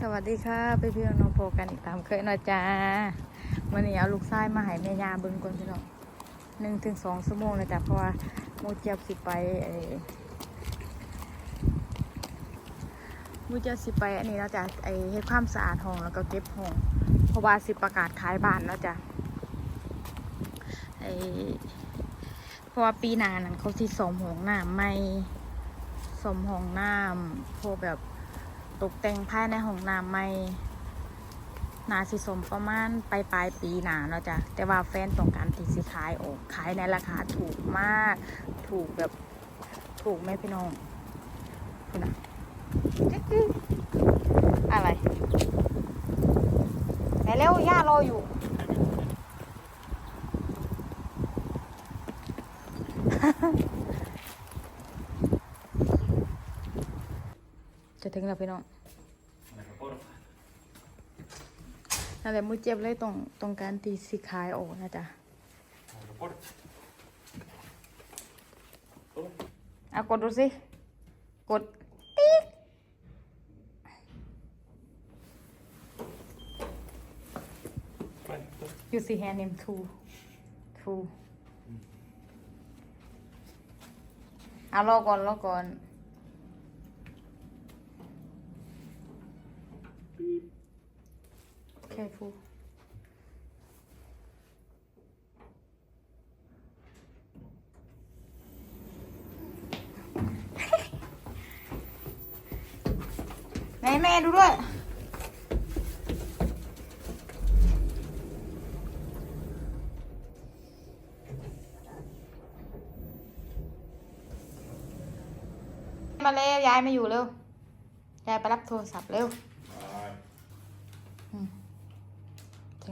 สวัสดีค่ะพี่พี่น้องโพกันอีกตามเคยนะจ้าวันนี้เอาลูกชายมาให้แม่ยาเบิ่งก่อนพี่น้องหนึ่งถึงสองชั่วโมงเลยจ้ะเพราะว่าโมเจียบสิไปเออโมเจียบสิไปอันนี้แล้วจ้ะไอเฮ็ดความสะอาดห้องแล้วก็เก็บห้องเพราะว่าสิประกาศขายบ้านแล้วจ้ะไอเพราะว่าปีหน้านั้นเขาสิสมห้องน้ำไม่สมห้องน้ำพวกแบบ ตกแต่งภายในห้องน้ำไม่นาสิสมประมาณปลายปลายปีหนาเนาะจ้ะแต่ว่าแฟนต้องการที่สิขายออกขายในราคาถูกมาก ถูกแบบถูกไม่พี่น้องคุณนะอะไรไปเร็วย่ารออยู่ จะถึงแล้วพี่น้องนั่นแหละมือเจ็บเลยตรงตรงการตีสีขายออกนะจ๊ะเอากดดูสิ กดติ๊ก you see hand him two two เอารอก่อนรอก่อน careful ไหนแม่ดูด้วยมาเร็วยายมาอยู่เร็วยายไปรับโทรศัพท์เร็ว ถึ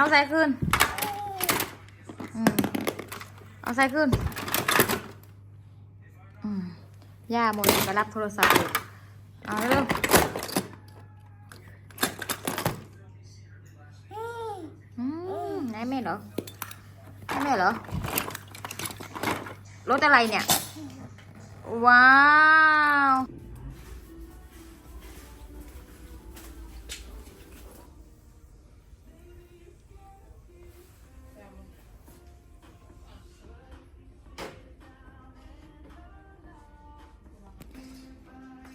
เอาใส่ขึ้นเอาใส่ขึ้นอย่าโมยไปรับโทรศัพท์อยู่เอาเร็วอืมไหนแม่เหรอไหนแม่เหรอ รถอะไรเนี่ย ว้าว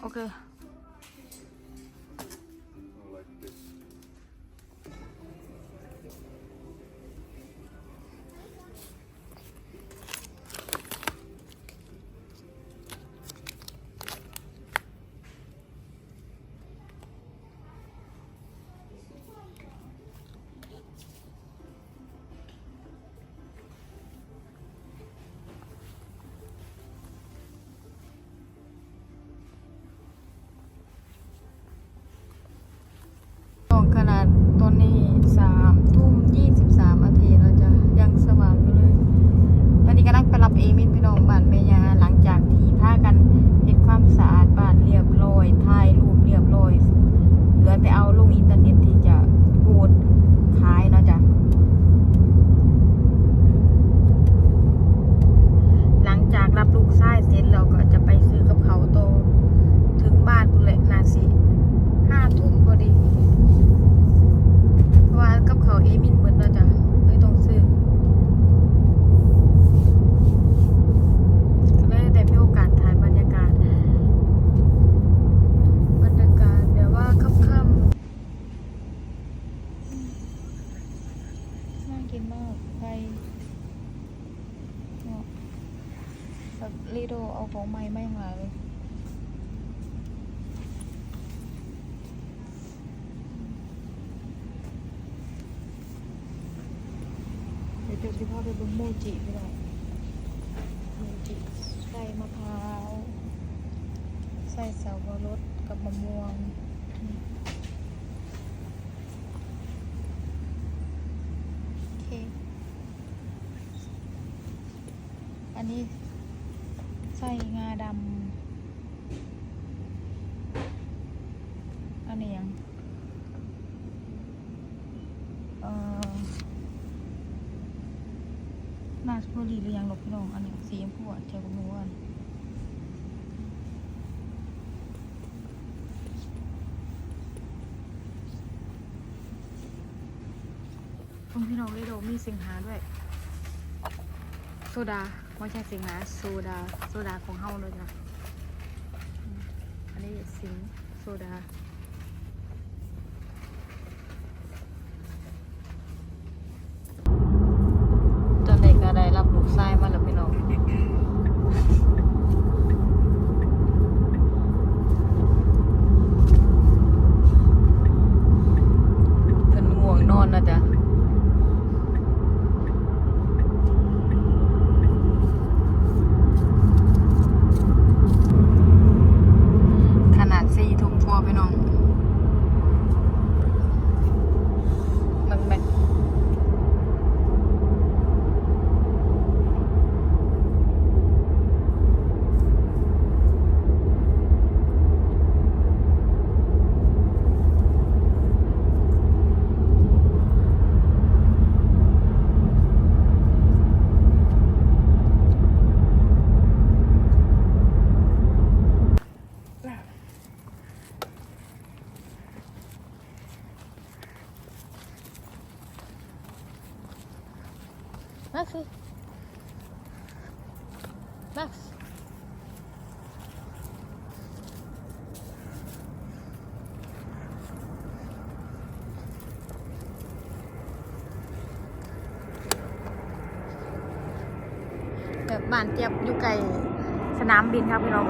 OK。 นี้สามทุ่มยี่สิบสามนาทีเราจะยังสว่างอยู่เลย ตอนนี้กำลังไปรับเอมินพี่น้องบ้านเมยาหลังจากที่พากันเห็นความสะอาดบ้านเรียบร้อยถ่ายรูปเรียบร้อยเหลือแต่เอาลงอินเทอร์เน็ตที่จะโพสต์ขายนะจ้ะหลังจากรับลูกชายเสร็จเราก็จะไปซื้อกับเขาโต ถึงบ้านพุ่นเลยนาสิห้าทุ่มพอดี เพราะว่ากับ เขาเอมินเหมือนเราจะเลยต้องซื้อก็เลยได้มีโอกาสถ่ายบรรยากาศ บรรยากาศแบบว่าค่ำๆน่ากินมากไปเนาะแบบลีโดเอาของใหม่ไม่มาเลยเดี๋ยเดี๋ยว สิพาไปบิ่งโมจิพี่น้องโมจิไส้มะพร้าวใส่เสาวรสกับมะม่วงโอเคอันนี้ใส่งาดำ อันนี้ยังเอ่อ นาสโพลีหรือยังหรอกพี่น้อง อันนี้สีชมพูอะเจ้าก็รู้ว่าคุณพี่น้องได้โดมีสิงหาด้วย โซดาไม่ใช่สิงหาโซดา โซดาของเฮาเลยจ้ะอันนี้สิงโซดา ตอนเด็กก็ได้รับลูกชายมาแล้วพี่น้อง เพิ่น ง่วงนอนนะจ๊ะ ขนาดสี่ทุ่มทัวพี่น้องมันแบ Maxi. Max. Dạ, แบบบ้านเจี๊ยบอยู่ไกลสนามบินครับพี่น้อง